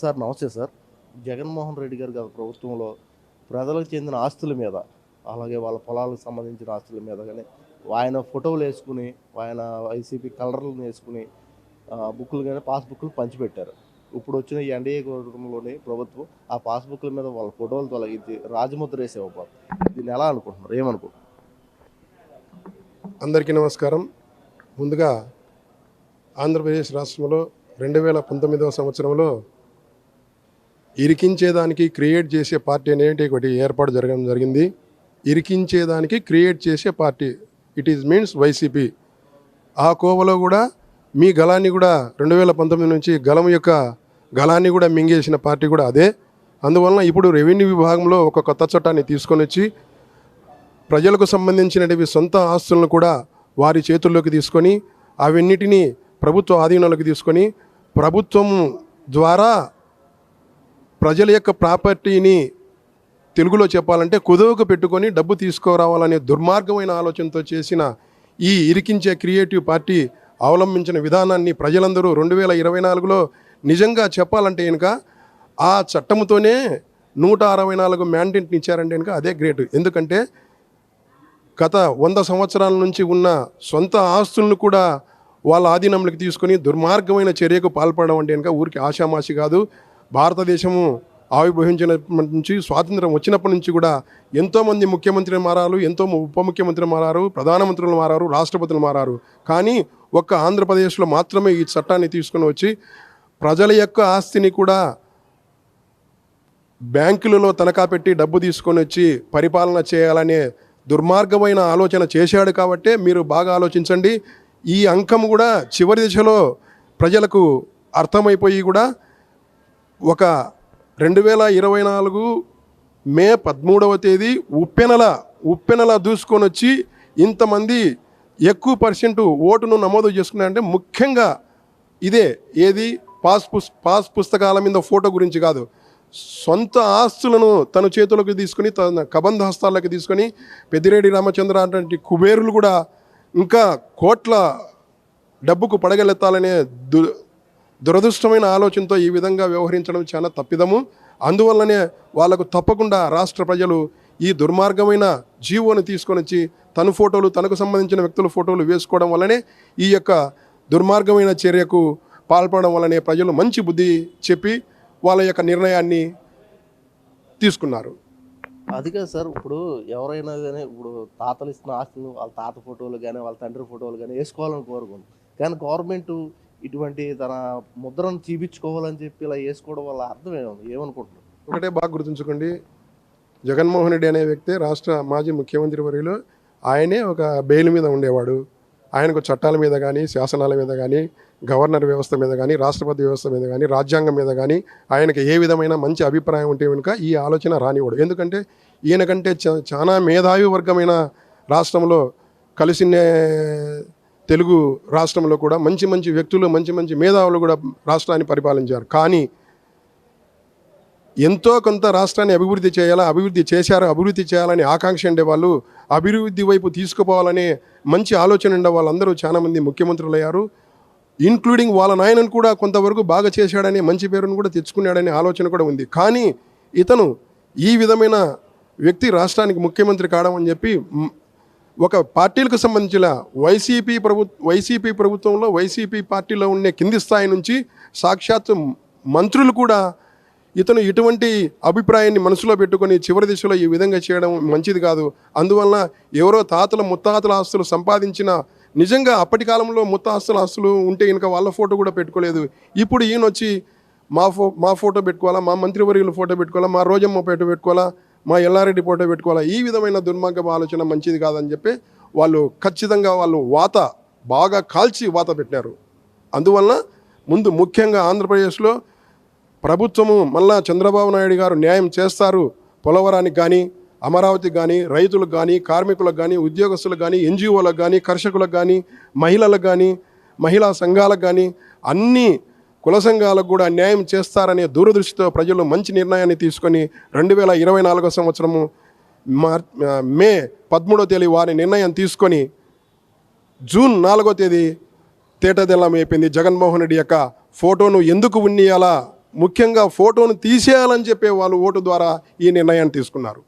Sir నమస్తే sir. Jaganmohan Reddy గారు గత ప్రభుత్వంలో ప్రజలకు చెందిన ఆస్తుల మీద అలాగే వాళ్ళ పొలాలకు సంబంధించిన ఆస్తుల మీద కానీ ఆయన ఫోటోలు వేసుకుని ఆయన వైసీపీ కలర్లను వేసుకుని బుక్కులు కానీ పాస్బుక్లు పంచిపెట్టారు. ఇప్పుడు వచ్చిన ఈ ఎన్డీఏ కుటుంబంలోని ప్రభుత్వం ఆ పాస్బుక్ల మీద వాళ్ళ ఫోటోలు తొలగించి రాజముద్ర వేసే దీన్ని ఎలా అనుకుంటున్నారు? ఏమనుకుంటున్నారు? అందరికీ నమస్కారం. ముందుగా ఆంధ్రప్రదేశ్ రాష్ట్రంలో రెండు వేల పంతొమ్మిదవ సంవత్సరంలో ఇరికించేదానికి క్రియేట్ చేసే పార్టీ అనేది ఒకటి ఏర్పాటు జరగడం జరిగింది. ఇరికించేదానికి క్రియేట్ చేసే party. It is means YCP ఆ కోవలో కూడా మీ గలాన్ని కూడా రెండు వేల పంతొమ్మిది నుంచి గలం యొక్క గలాన్ని కూడా మింగేసిన పార్టీ కూడా అదే. అందువలన ఇప్పుడు రెవెన్యూ విభాగంలో ఒక కొత్త చట్టాన్ని తీసుకొని వచ్చి ప్రజలకు సంబంధించినటువంటి సొంత ఆస్తులను కూడా వారి చేతుల్లోకి తీసుకొని అవన్నిటినీ ప్రభుత్వ ఆధీనంలోకి తీసుకొని ప్రభుత్వం ద్వారా ప్రజల యొక్క ప్రాపర్టీని తెలుగులో చెప్పాలంటే కుదువకు పెట్టుకొని డబ్బు తీసుకురావాలనే దుర్మార్గమైన ఆలోచనతో చేసిన ఈ ఇరికించే క్రియేటివ్ పార్టీ అవలంబించిన విధానాన్ని ప్రజలందరూ రెండు వేల ఇరవై నాలుగులో నిజంగా చెప్పాలంటే కనుక ఆ చట్టంతోనే నూట అరవై నాలుగు మ్యాండేట్ని ఇచ్చారంటే కనుక అదే గ్రేట్. ఎందుకంటే గత వంద సంవత్సరాల నుంచి ఉన్న సొంత ఆస్తులను కూడా వాళ్ళ ఆధీనంలోకి తీసుకొని దుర్మార్గమైన చర్యకు పాల్పడడం అంటే కనుక ఊరికి ఆషామాషి కాదు. భారతదేశము ఆవిర్భవించినప్పటి నుంచి స్వాతంత్రం వచ్చినప్పటి నుంచి కూడా ఎంతోమంది ముఖ్యమంత్రులు మారారు ఎంతో ఉప ముఖ్యమంత్రులు మారారు ప్రధానమంత్రులు మారారు రాష్ట్రపతులు మారారు. కానీ ఒక్క ఆంధ్రప్రదేశ్లో మాత్రమే ఈ చట్టాన్ని తీసుకొని వచ్చి ప్రజల యొక్క ఆస్తిని కూడా బ్యాంకులలో తనఖా పెట్టి డబ్బు తీసుకొని వచ్చి పరిపాలన చేయాలనే దుర్మార్గమైన ఆలోచన చేశాడు కాబట్టే మీరు బాగా ఆలోచించండి. ఈ అంకం కూడా చివరి దిశలో ప్రజలకు అర్థమైపోయి కూడా ఒక రెండు వేల ఇరవై నాలుగు మే పదమూడవ తేదీ ఉప్పెనల ఉప్పెనల దూసుకొని వచ్చి ఇంతమంది ఎక్కువ పర్సెంట్ ఓటును నమోదు చేసుకున్నారంటే ముఖ్యంగా ఇదే ఏది? పాస్ పుస్ పాస్ పుస్తకాల మీద ఫోటో గురించి కాదు. సొంత ఆస్తులను తన చేతులకు తీసుకుని తన కబంధ హస్తాలకు తీసుకొని పెద్దిరెడ్డి రామచంద్ర అటువంటి కుబేరులు కూడా ఇంకా కోట్ల డబ్బుకు పడగలెత్తాలనే దు దురదృష్టమైన ఆలోచనతో ఈ విధంగా వ్యవహరించడం చాలా తప్పిదము. అందువల్లనే వాళ్ళకు తప్పకుండా రాష్ట్ర ప్రజలు ఈ దుర్మార్గమైన జీవోని తీసుకొని వచ్చి తన ఫోటోలు తనకు సంబంధించిన వ్యక్తుల ఫోటోలు వేసుకోవడం వల్లనే ఈ యొక్క దుర్మార్గమైన చర్యకు పాల్పడడం వల్లనే ప్రజలు మంచి బుద్ధి చెప్పి వాళ్ళ యొక్క నిర్ణయాన్ని తీసుకున్నారు. అది కాదు సార్ ఇప్పుడు ఎవరైనా కానీ ఇప్పుడు తాతలు ఇస్తున్న ఆస్తులు వాళ్ళ తాత ఫోటోలు కానీ వాళ్ళ తండ్రి ఫోటోలు కానీ వేసుకోవాలని కోరుకుంది కానీ గవర్నమెంట్ ఇటువంటి తన ముద్రను చూపించుకోవాలని చెప్పి ఇలా వేసుకోవడం వల్ల అర్థం ఏముంది ఏమనుకుంటున్నారు? ఒకటే బాగా గుర్తుంచుకోండి. జగన్మోహన్ రెడ్డి అనే వ్యక్తి రాష్ట్ర మాజీ ముఖ్యమంత్రి వర్యులు ఆయనే ఒక బెయిల్ మీద ఉండేవాడు. ఆయనకు చట్టాల మీద కానీ శాసనాల మీద కానీ గవర్నర్ వ్యవస్థ మీద కానీ రాష్ట్రపతి వ్యవస్థ మీద కానీ రాజ్యాంగం మీద కానీ ఆయనకి ఏ విధమైన మంచి అభిప్రాయం ఉంటే కనుక ఈ ఆలోచన రానివాడు ఎందుకంటే ఈయనకంటే చా- చాలా మేధావి వర్గమైన రాష్ట్రంలో కలిసిన తెలుగు రాష్ట్రంలో కూడా మంచి మంచి వ్యక్తులు మంచి మంచి మేధావులు కూడా రాష్ట్రాన్ని పరిపాలించారు. కానీ ఎంతో కొంత రాష్ట్రాన్ని అభివృద్ధి చేయాలా అభివృద్ధి చేశారు అభివృద్ధి చేయాలని ఆకాంక్ష ఉండే వాళ్ళు అభివృద్ధి వైపు తీసుకుపోవాలనే మంచి ఆలోచన ఉండే వాళ్ళందరూ చాలామంది ముఖ్యమంత్రులు అయ్యారు ఇంక్లూడింగ్ వాళ్ళ నాయనను కూడా కొంతవరకు బాగా చేశాడనే మంచి పేరును కూడా తెచ్చుకున్నాడనే ఆలోచన కూడా ఉంది. కానీ ఇతను ఈ విధమైన వ్యక్తి రాష్ట్రానికి ముఖ్యమంత్రి కావడం అని చెప్పి ఒక పార్టీలకు సంబంధించిన వైసీపీ ప్రభు వైసీపీ ప్రభుత్వంలో వైసీపీ పార్టీలో ఉండే కింది స్థాయి నుంచి సాక్షాత్ మంత్రులు కూడా ఇతను ఇటువంటి అభిప్రాయాన్ని మనసులో పెట్టుకొని చివరి దిశలో ఈ విధంగా చేయడం మంచిది కాదు. అందువలన ఎవరో తాతల ముత్తాతల ఆస్తులు సంపాదించిన నిజంగా అప్పటి కాలంలో ముత్తాస్తుల ఆస్తులు ఉంటే ఇంకా వాళ్ళ ఫోటో కూడా పెట్టుకోలేదు. ఇప్పుడు ఈయన వచ్చి మా ఫో మా ఫోటో పెట్టుకోవాలా మా మంత్రివర్యుల ఫోటో పెట్టుకోవాలా మా రోజమ్మ ఫోటో పెట్టుకోవాలా మా ఎల్లారెడ్డి ఫోటో పెట్టుకోవాలా? ఈ విధమైన దుర్మార్గపు ఆలోచన మంచిది కాదని చెప్పి వాళ్ళు ఖచ్చితంగా వాళ్ళు వాత బాగా కాల్చి వాత పెట్టారు అందువలన ముందు ముఖ్యంగా ఆంధ్రప్రదేశ్లో ప్రభుత్వము మళ్ళా చంద్రబాబు నాయుడు గారు న్యాయం చేస్తారు. పోలవరానికి కానీ అమరావతికి కానీ రైతులకు కానీ కార్మికులకు కానీ ఉద్యోగస్తులకు కానీ ఎన్జిఓలకు కానీ కర్షకులకు కానీ మహిళలకు కానీ మహిళా సంఘాలకు కానీ అన్నీ కుల సంఘాలకు కూడా న్యాయం చేస్తారనే దూరదృష్టితో ప్రజలు మంచి నిర్ణయాన్ని తీసుకొని రెండు వేల ఇరవై నాలుగో సంవత్సరము మార్ మే పదమూడో తేదీ వారి నిర్ణయం తీసుకొని జూన్ నాలుగో తేదీ తేటదెల్లం అయిపోయింది. జగన్మోహన్ రెడ్డి యొక్క ఫోటోను ఎందుకు ఉన్నియాలా? ముఖ్యంగా ఫోటోను తీసేయాలని చెప్పే వాళ్ళు ఓటు ద్వారా ఈ నిర్ణయాన్ని తీసుకున్నారు.